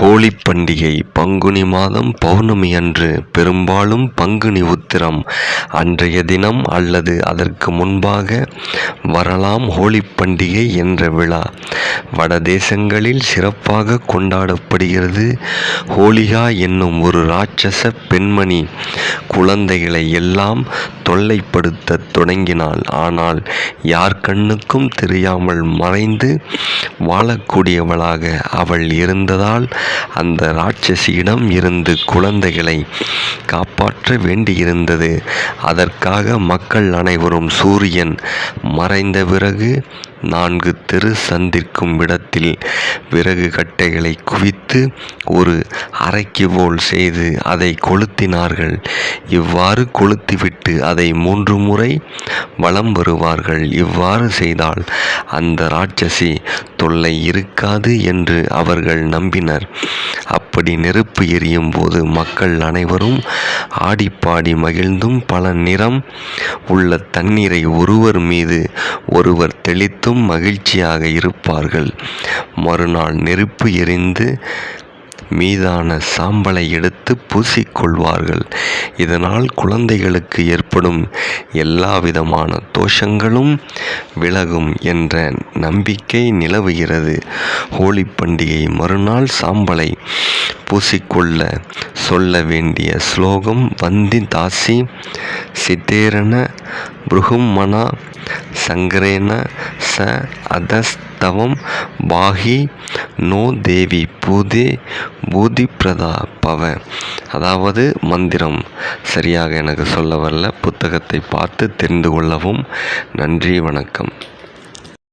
ஹோலி பண்டிகை பங்குனி மாதம் பௌர்ணமி அன்று பெரும்பாலும் பங்குனி உத்திரம். அன்றைய தினம் அல்லது அதற்கு முன்பாக வரலாம் ஹோலி பண்டிகை என்ற விழா. வடதேசங்களில் சிறப்பாக கொண்டாடப்படுகிறது. ஹோலிகா என்னும் ஒரு ராட்சச பெண்மணி குழந்தைகளை எல்லாம் தொல்லைப்படுத்த தொடங்கினாள். ஆனால் யார் கண்ணுக்கும் தெரியாமல் மறைந்து வாழக்கூடியவளாக அவள் இருந்ததால் அந்த ராட்சசியிடம் இருந்து குழந்தைகளை காப்பாற்ற வேண்டியிருந்தது. அதற்காக மக்கள் அனைவரும் சூரியன் மறைந்த பிறகு நான்கு தெரு சந்திக்கும் இடத்தில் விறகு கட்டைகளை குவித்து ஒரு அறைக்கு போல் செய்து அதை கொளுத்தினார்கள். இவ்வாறு கொளுத்திவிட்டு அதை மூன்று முறை வலம் வருவார்கள். இவ்வாறு செய்தால் அந்த ராட்சசி தொல்லை இருக்காது என்று அவர்கள் நம்பினர். அப் அப்படி நெருப்பு எரியும் போது மக்கள் அனைவரும் ஆடிப்பாடி மகிழ்ந்தும் பல நிறம் உள்ள தண்ணீரை ஒருவர் மீது ஒருவர் தெளித்தும் மகிழ்ச்சியாக இருப்பார்கள். மறுநாள் நெருப்பு எரிந்து மீதான சாம்பலை எடுத்து பூசிக்கொள்வார்கள். இதனால் குழந்தைகளுக்கு ஏற்படும் எல்லா விதமான தோஷங்களும் விலகும் என்ற நம்பிக்கை நிலவுகிறது. ஹோலி பண்டிகை மறுநாள் சாம்பலை பூசிக்கொள்ள சொல்ல வேண்டிய ஸ்லோகம் வந்தி தாசி சிதேரண புருகும்மனா சங்கரேன ச அதஸ்தவம் பாகி நோ தேவி பூதே பூதிப்ரதா பவ. அதாவது மந்திரம். சரியாக எனக்கு சொல்ல வரல. புத்தகத்தை பார்த்து தெரிந்து கொள்ளவும். நன்றி வணக்கம்.